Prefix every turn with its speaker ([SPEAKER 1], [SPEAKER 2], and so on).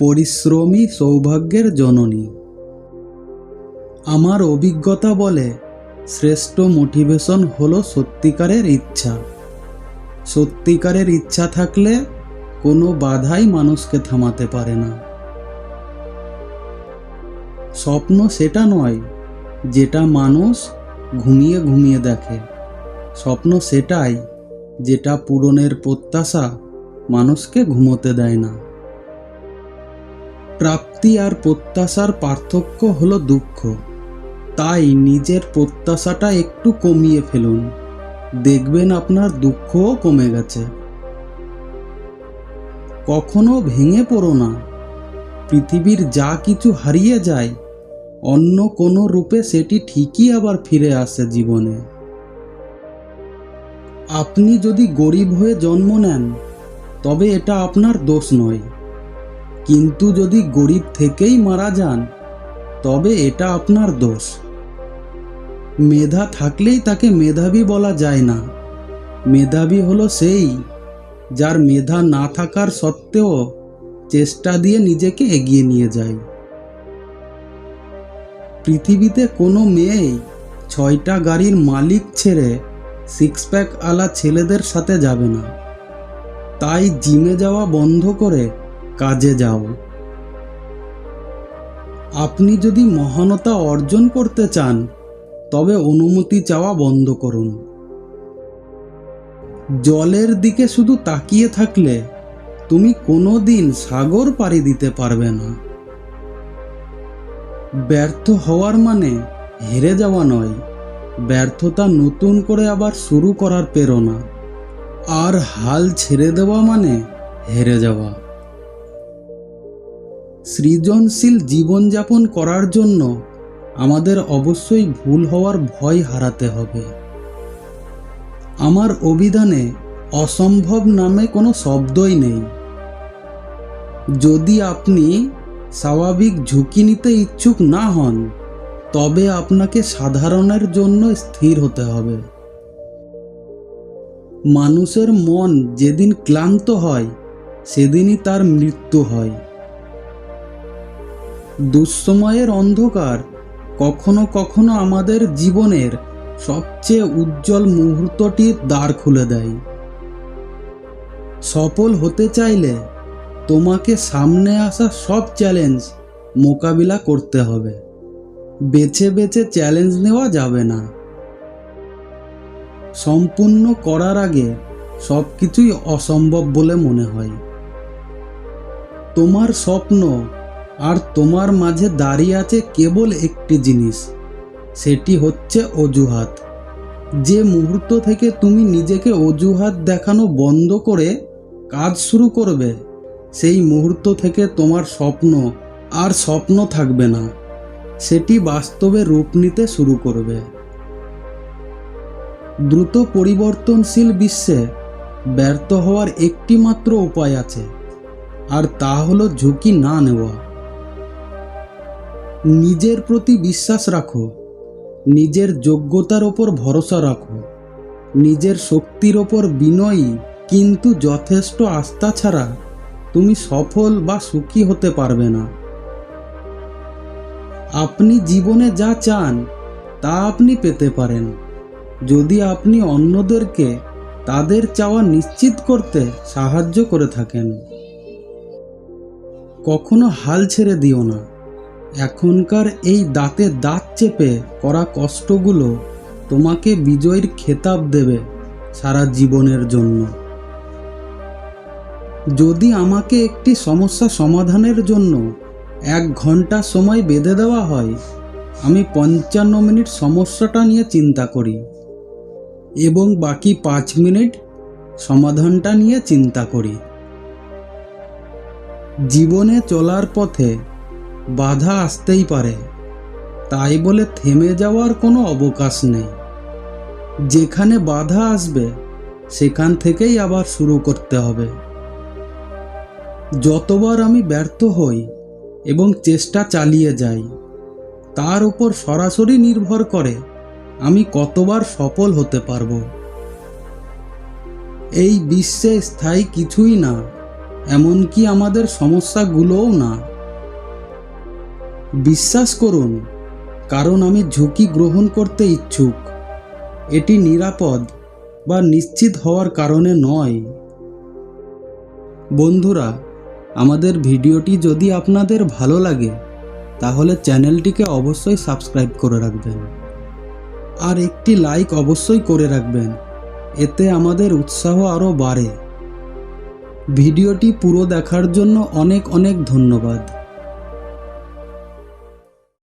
[SPEAKER 1] পরিশ্রমী সৌভাগ্যের জননী। আমার অভিজ্ঞতা বলে শ্রেষ্ঠ মোটিভেশন হলো সত্যিকারের ইচ্ছা। সত্যিকারের ইচ্ছা থাকলে কোনো বাধাই মানুষকে থামাতে পারে না। স্বপ্ন সেটা নয়, যেটা মানুষ ঘুমিয়ে ঘুমিয়ে দেখে। স্বপ্ন সেটাই, যেটা পূরণের প্রত্যাশা মানুষকে ঘুমোতে দেয় না। প্রাপ্তি আর প্রত্যাশার পার্থক্য হলো দুঃখ। তাই নিজের প্রত্যাশাটা একটু কমিয়ে ফেলুন। দেখবেন আপনার দুঃখও কমে গেছে। কখনো ভেঙে পড়ো না। পৃথিবীর যা কিছু হারিয়ে যায়, অন্য কোনো রূপে সেটি ঠিকই আবার ফিরে আসে জীবনে। আপনি যদি গরিব হয়ে জন্ম নেন, তবে এটা আপনার দোষ নয়। কিন্তু যদি গরিব থেকেই মারা যান, তবে এটা আপনার দোষ। মেধা থাকলেই তাকে মেধাবী বলা যায় না। মেধাবী হলো সেই যার মেধা না থাকার সত্ত্বেও চেষ্টা দিয়ে নিজেকে এগিয়ে নিয়ে যায়। পৃথিবীতে কোনো মেয়েই ছয়টা গাড়ির মালিক ছেড়ে সিক্স প্যাক আলা ছেলেদের সাথে যাবে না। তাই জিমে যাওয়া বন্ধ করে কাজে যাও। আপনি যদি মহানতা অর্জন করতে চান, তবে অনুমতি চাওয়া বন্ধ করুন। জলের দিকে শুধু তাকিয়ে থাকলে তুমি কোনো দিন সাগর পাড়ি দিতে পারবে না। ব্যর্থ হওয়ার মানে হেরে যাওয়া নয়, ব্যর্থতা নতুন করে আবার শুরু করার প্রেরণা। আর হাল ছেড়ে দেওয়া মানে হেরে যাওয়া। সৃজনশীল জীবনযাপন করার জন্য আমাদের অবশ্যই ভুল হওয়ার ভয় হারাতে হবে। আমার অভিধানে অসম্ভব নামে কোনো শব্দই নেই। যদি আপনি স্বাভাবিক ঝুঁকি নিতে ইচ্ছুক না হন, তবে আপনাকে সাধারণের জন্য স্থির হতে হবে। মানুষের মন যেদিন ক্লান্ত হয়, সেদিনই তার মৃত্যু হয়। দুঃসময়ের অন্ধকার কখনো কখনো আমাদের জীবনের সবচেয়ে উজ্জ্বল মুহূর্তটির দ্বার খুলে দেয়। সফল হতে চাইলে তোমাকে সামনে আসা সব চ্যালেঞ্জ মোকাবিলা করতে হবে। বেছে বেছে চ্যালেঞ্জ নেওয়া যাবে না। সম্পূর্ণ করার আগে সব কিছুই অসম্ভব বলে মনে হয়। তোমার স্বপ্ন আর তোমার মাঝে দাঁড়িয়ে আছে কেবল একটি জিনিস, সেটি হচ্ছে অজুহাত। যে মুহূর্ত থেকে তুমি নিজেকে অজুহাত দেখানো বন্ধ করে কাজ শুরু করবে, সেই মুহূর্ত থেকে তোমার স্বপ্ন আর স্বপ্ন থাকবে না, সেটি বাস্তবে রূপ নিতে শুরু করবে। দ্রুত পরিবর্তনশীল বিশ্বে ব্যর্থ হওয়ার একটি মাত্র উপায় আছে, আর তা হলো ঝুঁকি না নেওয়া। নিজের প্রতি বিশ্বাস রাখো। নিজের যোগ্যতার ওপর ভরসা রাখো। নিজের শক্তির ওপর বিনয়ী কিন্তু যথেষ্ট আস্থা ছাড়া তুমি সফল বা সুখী হতে পারবে না। আপনি জীবনে যা চান, তা আপনি পেতে পারেন। যদি আপনি অন্যদেরকে তাদের চাওয়া নিশ্চিত করতে সাহায্য করে থাকেন। কখনো হাল ছেড়ে দিও না। এখনকার এই দাঁতে দাঁত চেপে করা কষ্টগুলো তোমাকে বিজয়ের খেতাব দেবে সারা জীবনের জন্য। যদি আমাকে একটি সমস্যা সমাধানের জন্য এক ঘণ্টা সময় বেঁধে দেওয়া হয়, আমি পঞ্চান্ন মিনিট সমস্যাটা নিয়ে চিন্তা করি এবং বাকি পাঁচ মিনিট সমাধানটা নিয়ে চিন্তা করি। জীবনে চলার পথে বাধা আসতেই পারে। তাই বলে থেমে যাওয়ার কোনো অবকাশ নেই। যেখানে বাধা আসবে, সেখান থেকেই আবার শুরু করতে হবে। যতবার আমি ব্যর্থ হই এবং চেষ্টা চালিয়ে যাই, তার উপর সরাসরি নির্ভর করে আমি কতবার সফল হতে পারব। এই বিশ্বে স্থায়ী কিছুই না, এমনকি আমাদের সমস্যাগুলোও না। বিশ্বাস করুন, কারণ আমি ঝুঁকি গ্রহণ করতে ইচ্ছুক। এটি নিরাপদ বা নিশ্চিত হওয়ার কারণে নয়। বন্ধুরা, আমাদের ভিডিওটি যদি আপনাদের ভালো লাগে, তাহলে চ্যানেলটিকে অবশ্যই সাবস্ক্রাইব করে রাখবেন। আর একটি লাইক অবশ্যই করে রাখবেন, এতে আমাদের উৎসাহ আরও বাড়ে। ভিডিওটি পুরো দেখার জন্য অনেক অনেক ধন্যবাদ।